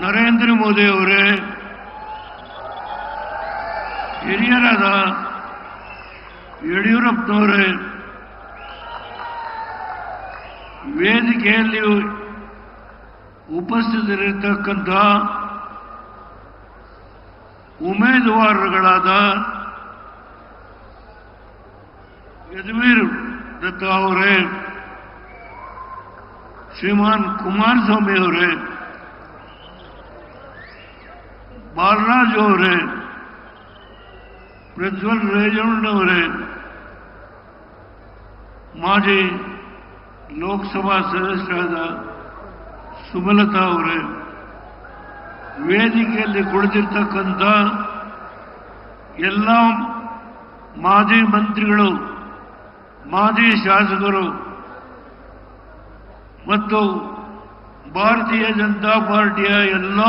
ನರೇಂದ್ರ ಮೋದಿ ಅವರೇ ಹಿರಿಯರಾದ ಯಡಿಯೂರಪ್ಪನವರೇ ವೇದಿಕೆಯಲ್ಲಿ ಉಪಸ್ಥಿತರಿರ್ತಕ್ಕಂಥ ಉಮೇದುವಾರರುಗಳಾದ ಯದುವೀರ್ ದತ್ತ ಅವರೇ ಶ್ರೀಮಾನ್ ಕುಮಾರಸ್ವಾಮಿ ಅವರೇ ಅವರೇ ಪ್ರಜ್ವಲ್ ರೇಜಣ್ಣವರೇ, ಮಾಜಿ ಲೋಕಸಭಾ ಸದಸ್ಯರಾದ ಸುಮಲತಾ ಅವರೇ, ವೇದಿಕೆಯಲ್ಲಿ ಕುಳಿತಿರ್ತಕ್ಕಂಥ ಎಲ್ಲ ಮಾಜಿ ಮಂತ್ರಿಗಳು, ಮಾಜಿ ಶಾಸಕರು ಮತ್ತು ಭಾರತೀಯ ಜನತಾ ಪಾರ್ಟಿಯ ಎಲ್ಲ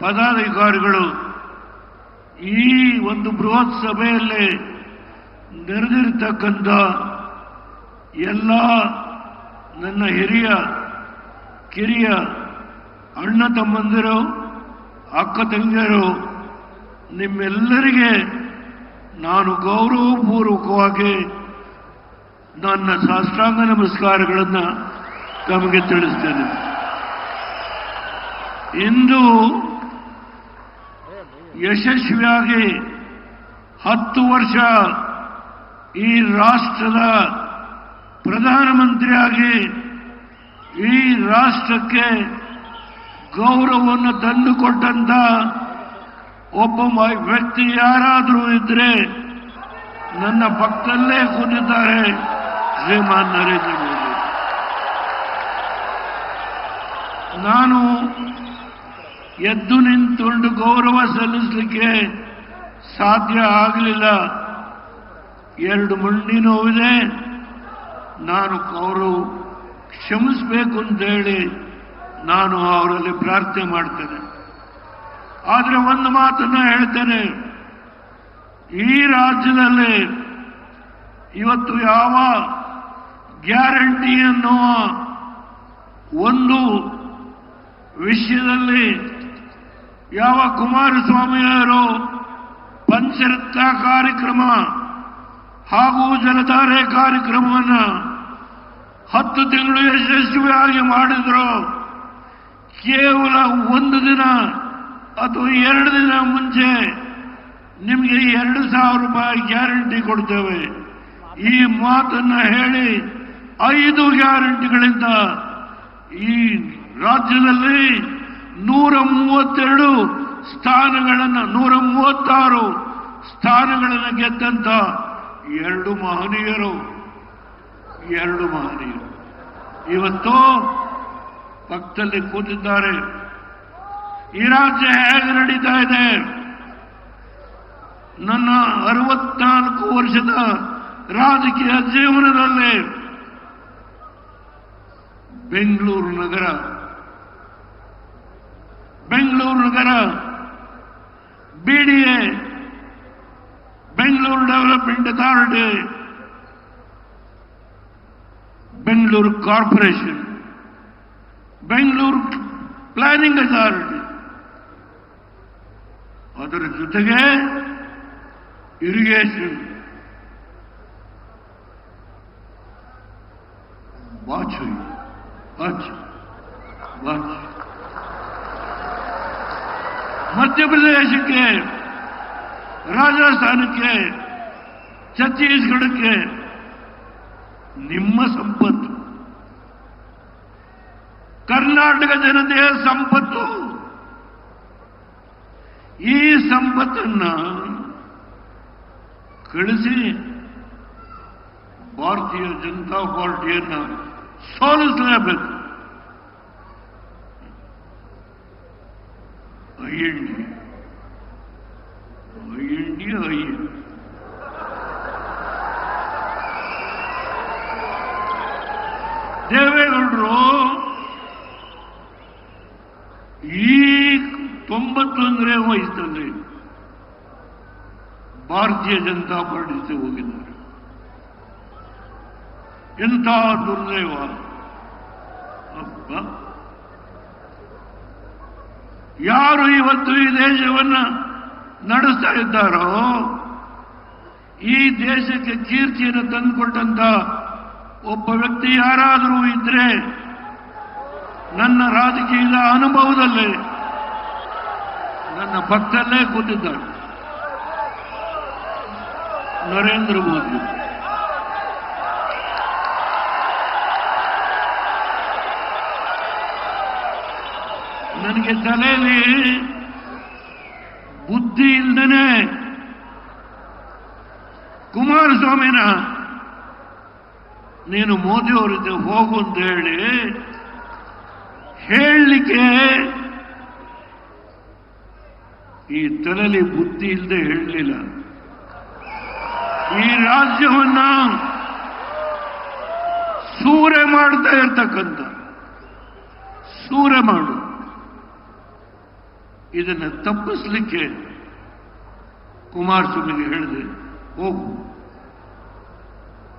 ಪದಾಧಿಕಾರಿಗಳು ಈ ಒಂದು ಬೃಹತ್ ಸಭೆಯಲ್ಲಿ ನೆರೆದಿರ್ತಕ್ಕಂಥ ಎಲ್ಲ ನನ್ನ ಹಿರಿಯ, ಕಿರಿಯ ಅಣ್ಣ ತಮ್ಮಂದಿರು, ಅಕ್ಕ ತಂಗಿಯರು, ನಿಮ್ಮೆಲ್ಲರಿಗೆ ನಾನು ಗೌರವಪೂರ್ವಕವಾಗಿ ನನ್ನ ಸಾಷ್ಟಾಂಗ ನಮಸ್ಕಾರಗಳನ್ನು ತಮಗೆ ತಿಳಿಸ್ತೇನೆ. ಇಂದು ಯಶಸ್ವಿಯಾಗಿ ಹತ್ತು ವರ್ಷ ಈ ರಾಷ್ಟ್ರದ ಪ್ರಧಾನಮಂತ್ರಿಯಾಗಿ ಈ ರಾಷ್ಟ್ರಕ್ಕೆ ಗೌರವವನ್ನು ತಂದುಕೊಟ್ಟಂತ ಒಬ್ಬ ವ್ಯಕ್ತಿ ಯಾರಾದರೂ ಇದ್ರೆ ನನ್ನ ಪಕ್ಕದಲ್ಲೇ ಕೂತಿದ್ದಾರೆ ಶ್ರೀಮಾನ್ ನರೇಂದ್ರ ಮೋದಿ. ನಾನು ಎದ್ದು ನಿಂತುಕೊಂಡು ಗೌರವ ಸಲ್ಲಿಸಲಿಕ್ಕೆ ಸಾಧ್ಯ ಆಗಲಿಲ್ಲ. ಎರಡು ಮಂಡಿ ನೋವಿದೆ. ನಾನು ಅವರು ಕ್ಷಮಿಸಬೇಕು ಅಂತ ಹೇಳಿ ನಾನು ಅವರಲ್ಲಿ ಪ್ರಾರ್ಥನೆ ಮಾಡ್ತೇನೆ. ಆದರೆ ಒಂದು ಮಾತನ್ನ ಹೇಳ್ತೇನೆ. ಈ ರಾಜ್ಯದಲ್ಲಿ ಇವತ್ತು ಯಾವ ಗ್ಯಾರಂಟಿ ಅನ್ನುವ ಒಂದು ವಿಷಯದಲ್ಲಿ ಯಾವ ಕುಮಾರಸ್ವಾಮಿಯವರು ಪಂಚರತ್ನ ಕಾರ್ಯಕ್ರಮ ಹಾಗೂ ಜಲಧಾರೆ ಕಾರ್ಯಕ್ರಮವನ್ನು ಹತ್ತು ತಿಂಗಳು ಯಶಸ್ವಿಯಾಗಿ ಮಾಡಿದ್ರು, ಕೇವಲ ಒಂದು ದಿನ ಅಥವಾ ಎರಡು ದಿನ ಮುಂಚೆ ನಿಮಗೆ ಎರಡು ಸಾವಿರ ರೂಪಾಯಿ ಗ್ಯಾರಂಟಿ ಕೊಡ್ತೇವೆ. ಈ ಮಾತನ್ನ ಹೇಳಿ ಐದು ಗ್ಯಾರಂಟಿಗಳಿಂದ ಈ ರಾಜ್ಯದಲ್ಲಿ ನೂರ ಮೂವತ್ತೆರಡು ಸ್ಥಾನಗಳನ್ನು ನೂರ ಮೂವತ್ತಾರು ಸ್ಥಾನಗಳನ್ನು ಗೆದ್ದಂತ ಎರಡು ಮಹನೀಯರು. ಎರಡು ಮಹನೀಯರು. ಇವತ್ತು ಪಕ್ಕದಲ್ಲಿ ಕೂತಿದ್ದಾರೆ. ಈ ರಾಜ್ಯ ಹೇಗೆ ನಡೀತಾ ಇದೆ? ನನ್ನ ಅರವತ್ನಾಲ್ಕು ವರ್ಷದ ರಾಜಕೀಯ ಜೀವನದಲ್ಲಿ ಬೆಂಗಳೂರು ನಗರ ಬೆಂಗಳೂರು ನಗರ BDA Bengaluru development authority Bengaluru corporation Bengaluru planning authority ಅದರ ಜೊತೆಗೆ ಇರಿಗೇಷನ್ ವಾಚ್ ವಾಚ್ ವಾಚ್ ಮಧ್ಯಪ್ರದೇಶಕ್ಕೆ, ರಾಜಸ್ಥಾನಕ್ಕೆ, ಛತ್ತೀಸ್ಗಢಕ್ಕೆ ನಿಮ್ಮ ಸಂಪತ್ತು. ಕರ್ನಾಟಕ ಜನತೆಯ ಸಂಪತ್ತು. ಈ ಸಂಪತ್ತನ್ನ ಕಳಿಸಿ ಭಾರತೀಯ ಜನತಾ ಪಾರ್ಟಿಯನ್ನ ಸೋಲಿಸಲೇಬೇಕು. ಅಯ್ಯಂಡಿ ಅಯ್ಯಂಡಿ ಅಯ್ಯಂಡಿ ದೇವೇಗೌಡರು ಈ ತೊಂಬತ್ತೊಂದನೇ ವಯಸ್ಸಿನಲ್ಲಿ ಭಾರತೀಯ ಜನತಾ ಪಾರ್ಟಿ ಜೊತೆ ಹೋಗಿದ್ದಾರೆ ಎಂಥ ದುರ್ದೈವ ಅಬ್ಬ ಯಾರು ಇವತ್ತು ಈ ದೇಶವನ್ನು ನಡೆಸ್ತಾ ಇದ್ದಾರೋ, ಈ ದೇಶಕ್ಕೆ ಕೀರ್ತಿಯನ್ನು ತಂದುಕೊಟ್ಟಂತ ಒಬ್ಬ ವ್ಯಕ್ತಿ ಯಾರಾದರೂ ಇದ್ರೆ ನನ್ನ ರಾಜಕೀಯದ ಅನುಭವದಲ್ಲಿ ನನ್ನ ಪಕ್ಕದಲ್ಲೇ ಕೂತಿದ್ದಾರೆ. ನರೇಂದ್ರ ಮೋದಿ. ನನಗೆ ತಲೆಯಲ್ಲಿ ಬುದ್ಧಿ ಇಲ್ದನೆ ಕುಮಾರಸ್ವಾಮಿನ ನೀನು ಮೋದಿ ಜೊತೆ ಹೋಗು ಅಂತ ಹೇಳಿ ಹೇಳಲಿಕ್ಕೆ ಈ ತಲೆಯಲ್ಲಿ ಬುದ್ಧಿ ಇಲ್ಲದೆ ಹೇಳಲಿಲ್ಲ. ಈ ರಾಜ್ಯವನ್ನ ಸೂರೆ ಮಾಡ್ತಾ ಇರ್ತಕ್ಕಂಥ, ಸೂರೆ ಮಾಡು. ಇದನ್ನು ತಪ್ಪಿಸ್ಲಿಕ್ಕೆ ಕುಮಾರಸ್ವಾಮಿಗೆ ಹೇಳಿದೆ, ಹೋಗು.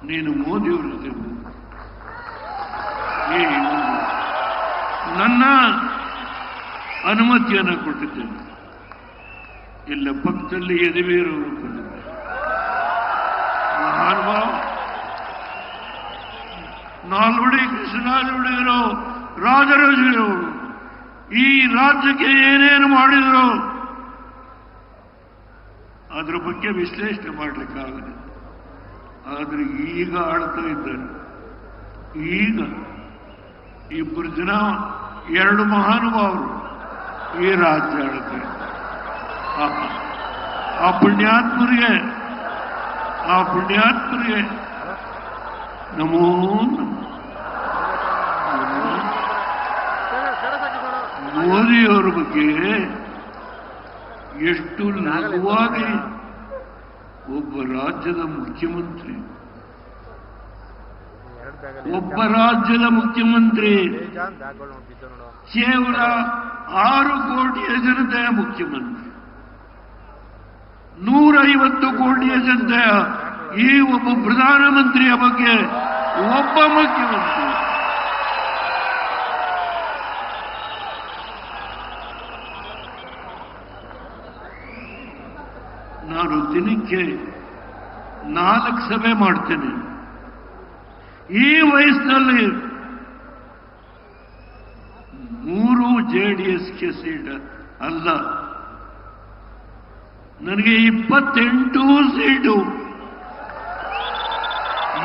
ನೀನು ಮೋದಿಯವರ ಜೊತೆ ನನ್ನ ಅನುಮತಿಯನ್ನು ಕೊಟ್ಟಿದ್ದೇನೆ. ಇಲ್ಲ ಪಕ್ಕದಲ್ಲಿ ಯದುವೀರವರು ಕೊಟ್ಟಿದ್ದಾರೆ ನಾಲ್ವಡಿ ಕೃಷ್ಣರಾಜರು ರಾಜರಾಜರವರು ಈ ರಾಜ್ಯಕ್ಕೆ ಏನೇನು ಮಾಡಿದ್ರು? ಅದ್ರ ಬಗ್ಗೆ ವಿಶ್ಲೇಷಣೆ ಮಾಡಲಿಕ್ಕಾಗಲಿಲ್ಲ ಆದ್ರೆ ಈಗ ಆಳ್ತಾ ಇದ್ದಾರೆ. ಈಗ ಇಬ್ಬರು ಜನ, ಎರಡು ಮಹಾನುಭಾವರು ಈ ರಾಜ್ಯ ಆಳ್ತಾರೆ. ಆ- ಆ ಪುಣ್ಯಾತ್ಮರಿಗೆ ಆ ಪುಣ್ಯಾತ್ಮರಿಗೆ ನಮೋ ನಮೋ. ಮೋದಿಯವರ ಬಗ್ಗೆ ಎಷ್ಟು ನಗುವಾಗಿ ಒಬ್ಬ ರಾಜ್ಯದ ಮುಖ್ಯಮಂತ್ರಿ, ಒಬ್ಬ ರಾಜ್ಯದ ಮುಖ್ಯಮಂತ್ರಿ, ಕೇವಲ ಆರು ಕೋಟಿಯ ಜನತೆಯ ಮುಖ್ಯಮಂತ್ರಿ, ನೂರೈವತ್ತು ಕೋಟಿಯ ಜನತೆಯ ಈ ಒಬ್ಬ ಪ್ರಧಾನಮಂತ್ರಿಯ ಬಗ್ಗೆ ಒಬ್ಬ ಮುಖ್ಯಮಂತ್ರಿ. ನಾನು ದಿನಕ್ಕೆ ನಾಲ್ಕು ಸಭೆ ಮಾಡ್ತೇನೆ. ಈ ವಯಸ್ಸಿನಲ್ಲಿ ಮೂರು ಜೆ ಡಿ ಎಸ್ಗೆ ಸೀಟ್ ಅಲ್ಲ. ನನಗೆ ಇಪ್ಪತ್ತೆಂಟು ಸೀಟು.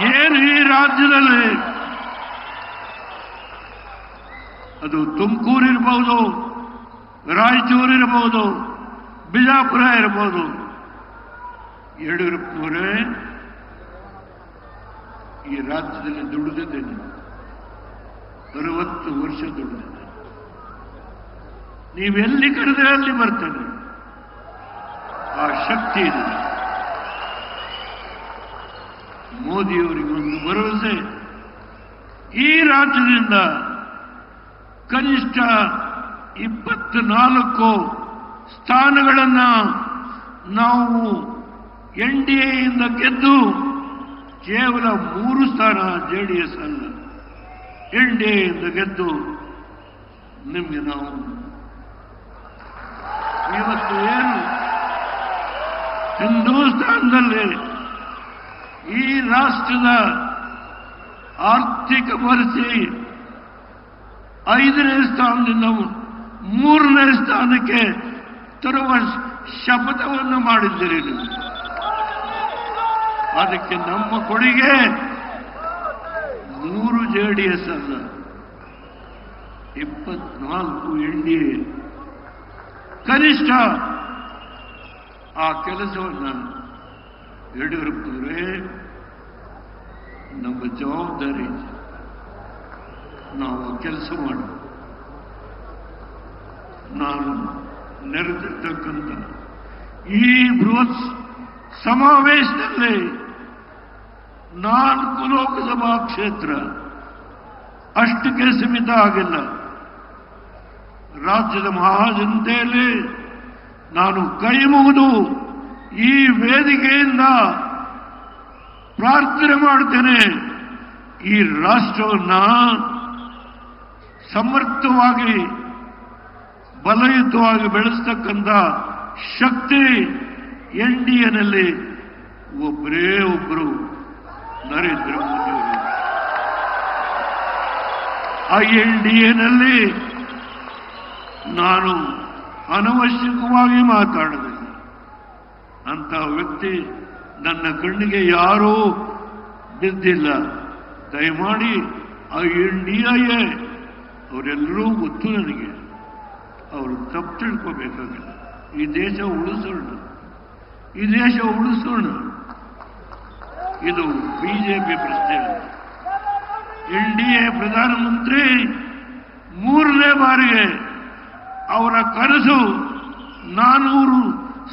ಏನು ಈ ರಾಜ್ಯದಲ್ಲಿ? ಅದು ತುಮಕೂರು ಇರಬಹುದು ರಾಯಚೂರು ಇರಬಹುದು ಬಿಜಾಪುರ ಇರಬಹುದು ಯಡಿಯೂರಪ್ಪನವರೇ ಈ ರಾಜ್ಯದಲ್ಲಿ ದುಡಿದಿದ್ದೇನೆ. ಅರವತ್ತು ವರ್ಷ ದುಡಿದಿದ್ದೇನೆ. ನೀವೆಲ್ಲಿ ಕರೆದ್ರೆ ಅಲ್ಲಿ ಬರ್ತೇನೆ. ಆ ಶಕ್ತಿ ಇದೆ. ಮೋದಿಯವರಿಗೊಂದು ಭರವಸೆ. ಈ ರಾಜ್ಯದಿಂದ ಕನಿಷ್ಠ ಇಪ್ಪತ್ನಾಲ್ಕು ಸ್ಥಾನಗಳನ್ನು ನಾವು ಎನ್ ಡಿ ಎಯಿಂದ ಗೆದ್ದು ಕೇವಲ ಮೂರು ಸ್ಥಾನ ಜೆ ಡಿ ಎಸ್ ಅಲ್ಲ. ಎನ್ ಡಿ ಎಯಿಂದ ಗೆದ್ದು ನಿಮಗೆ ನಾವು ಇವತ್ತು ಏನು? ಹಿಂದೂಸ್ತಾನದಲ್ಲಿ ಈ ರಾಷ್ಟ್ರದ ಆರ್ಥಿಕ ಪರಿಸ್ಥಿತಿ ಐದನೇ ಸ್ಥಾನದಿಂದ ಮೂರನೇ ಸ್ಥಾನಕ್ಕೆ ತರುವ ಶಪಥವನ್ನು ಮಾಡಿದ್ದೀರಿ ನೀವು. ಅದಕ್ಕೆ ನಮ್ಮ ಕೊಡುಗೆ ನೂರು ಜೆ ಡಿ ಎಸ್ ಅಲ್ಲ. ಇಪ್ಪತ್ನಾಲ್ಕು ಎನ್ ಡಿ ಎ. ಕನಿಷ್ಠ ಆ ಕೆಲಸವನ್ನು ಯಡಿಯೂರಪ್ಪನವರೇ ನಮ್ಮ ಜವಾಬ್ದಾರಿ. ನಾವು ಕೆಲಸ ಮಾಡ ನಾನು ನೆರೆದಿರ್ತಕ್ಕಂಥ ಈ ಬೃಹತ್ ಸಮಾವೇಶದಲ್ಲಿ ನಾಲ್ಕು ಲೋಕಸಭಾ ಕ್ಷೇತ್ರ ಅಷ್ಟಕ್ಕೆ ಸೀಮಿತ ಆಗಿಲ್ಲ ರಾಜ್ಯದ ಮಹಾಜನತೆಯಲ್ಲಿ ನಾನು ಕೈ ಮುಗಿದು ಈ ವೇದಿಕೆಯಿಂದ ಪ್ರಾರ್ಥನೆ ಮಾಡ್ತೇನೆ ಈ ರಾಷ್ಟ್ರವನ್ನ ಸಮರ್ಥವಾಗಿ, ಬಲಯುತವಾಗಿ ಬೆಳೆಸ್ತಕ್ಕಂಥ ಶಕ್ತಿ ಎನ್ ಡಿ ಎನಲ್ಲಿ ಒಬ್ಬರೇ ಒಬ್ಬರು ನರೇಂದ್ರ ಮೋದಿ ಆ ಎನ್ ಡಿ ನಾನು ಅನವಶ್ಯಕವಾಗಿ ಮಾತಾಡಿದೆ ಅಂತ ವ್ಯಕ್ತಿ ನನ್ನ ಕಣ್ಣಿಗೆ ಯಾರೂ ಬಿದ್ದಿಲ್ಲ ದಯಮಾಡಿ ಆ ಎನ್ ಡಿ ಎ ಅವರೆಲ್ಲರೂ ಗೊತ್ತು ನನಗೆ ಅವರು ತಪ್ಪು ತಿಳ್ಕೋಬೇಕಾಗಿಲ್ಲ ಈ ದೇಶ ಉಳಿಸೋಣ ಈ ದೇಶ ಉಳಿಸೋಣ ಇದು ಬಿಜೆಪಿ ಪ್ರಶ್ನೆ. ಅಲ್ಲ ಎನ್ ಡಿ ಎ ಪ್ರಧಾನಮಂತ್ರಿ ಮೂರನೇ ಬಾರಿಗೆ ಅವರ ಕನಸು ನಾನೂರು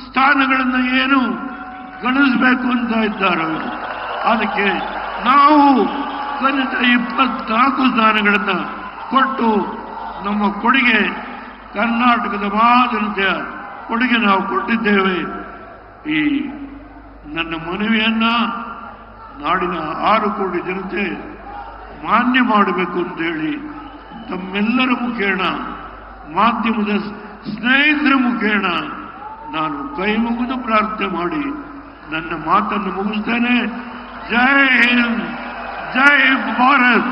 ಸ್ಥಾನಗಳನ್ನು ಏನು ಗಣಿಸಬೇಕು ಅಂತ ಇದ್ದಾರೆ. ಅದಕ್ಕೆ ನಾವು ಕನಿಷ್ಠ ಇಪ್ಪತ್ನಾಲ್ಕು ಸ್ಥಾನಗಳನ್ನು ಕೊಟ್ಟು ನಮ್ಮ ಕೊಡುಗೆ ಕರ್ನಾಟಕದ ಮಹಾಜನತೆಯ ಕೊಡುಗೆ ನಾವು ಕೊಟ್ಟಿದ್ದೇವೆ. ಈ ನನ್ನ ಮನವಿಯನ್ನ ನಾಡಿನ ಆರು ಕೋಟಿ ಜನತೆ ಮಾನ್ಯ ಮಾಡಬೇಕು ಅಂತೇಳಿ ತಮ್ಮೆಲ್ಲರ ಮುಖೇಣ, ಮಾಧ್ಯಮದ ಸ್ನೇಹಿತರ ಮುಖೇಣ ನಾನು ಕೈ ಮುಗಿದು ಪ್ರಾರ್ಥನೆ ಮಾಡಿ ನನ್ನ ಮಾತನ್ನು ಮುಗಿಸ್ತೇನೆ. ಜೈ ಹಿಂದ್, ಜೈ ಭಾರತ್.